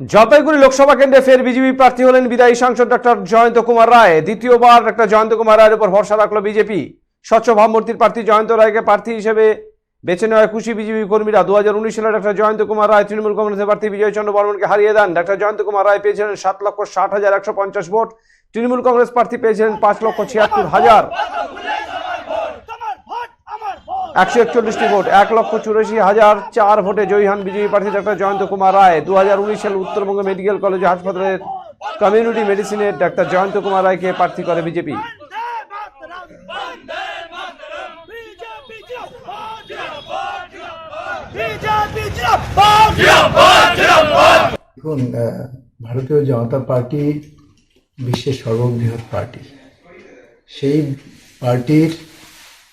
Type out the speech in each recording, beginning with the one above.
জলপাইগুড়ি লোকসভা কেন্দ্রে ফের বিজেপি প্রার্থী হলেন বিদায়ী সাংসদ ডক্টর জয়ন্ত কুমার রায়। দ্বিতীয়বার ডক্টর জয়ন্ত কুমার রায়ের উপর ভরসা রাখল বিজেপি। স্বচ্ছ ভাবমূর্তির প্রার্থী জয়ন্ত রায়কে প্রার্থী হিসেবে বেছে নেওয়ায় খুশি বিজেপি কর্মীরা। দু হাজার উনিশ সালে ডক্টর জয়ন্ত কুমার রায় তৃণমূল কংগ্রেসের প্রার্থী বিজয় চন্দ্র বর্মনকে হারিয়ে দেন। ডক্টর জয়ন্ত কুমার রায় পেয়েছিলেন সাত লক্ষ ষাট হাজার একশো পঞ্চাশ ভোট। তৃণমূল কংগ্রেস প্রার্থী পেয়েছিলেন পাঁচ লক্ষ ছিয়াত্তর হাজার। একশো একচল্লিশটি ভোট, এক লক্ষ চুরাশি হাজার চার ভোটে জয়ী বিজেপি প্রার্থী ডক্টর জয়ন্ত কুমার রায়। দু হাজার উনিশ সালে উত্তরবঙ্গ মেডিকেল কলেজ হাসপাতালের কমিউনিটি মেডিসিনের ডাক্তার জয়ন্ত কুমার রায়কে প্রার্থী করে বিজেপি। দেখুন ভারতীয় জনতা পার্টি বিশ্বের সর্ববৃহৎ পার্টি। সেই পার্টির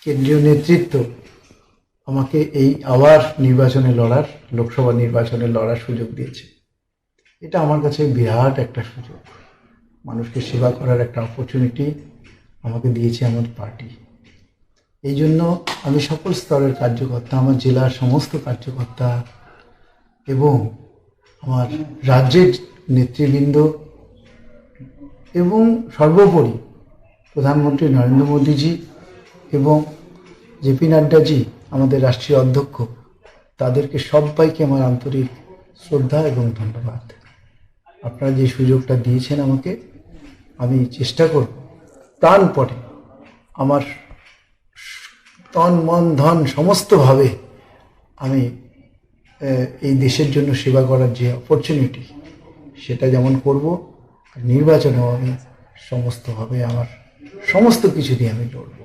কেন্দ্রীয় নেতৃত্ব আমাকে এই আবার নির্বাচনে লড়ার, লোকসভা নির্বাচনে লড়ার সুযোগ দিয়েছে। এটা আমার কাছে বিরাট একটা সুযোগ। মানুষকে সেবা করার একটা অপরচুনিটি আমাকে দিয়েছে আমার পার্টি। এই জন্য আমি সকল স্তরের কার্যকর্তা, আমার জেলার সমস্ত কার্যকর্তা এবং আমার রাজ্যের নেতৃবৃন্দ এবং সর্বোপরি প্রধানমন্ত্রী নরেন্দ্র মোদীজি এবং জেপি নাড্ডাজি, আমাদের রাষ্ট্রীয় অধ্যক্ষ, তাদেরকে সবাইকে আমার আন্তরিক শ্রদ্ধা এবং ধন্যবাদ। আপনারা যে সুযোগটা দিয়েছেন আমাকে, আমি চেষ্টা করব। প্রাণপটে আমার তন, মন, ধন সমস্তভাবে আমি এই দেশের জন্য সেবা করার যে অপরচুনিটি সেটা যেমন করব নির্বাচনেও আমি সমস্তভাবে আমার সমস্ত কিছু দিয়ে আমি লড়বো।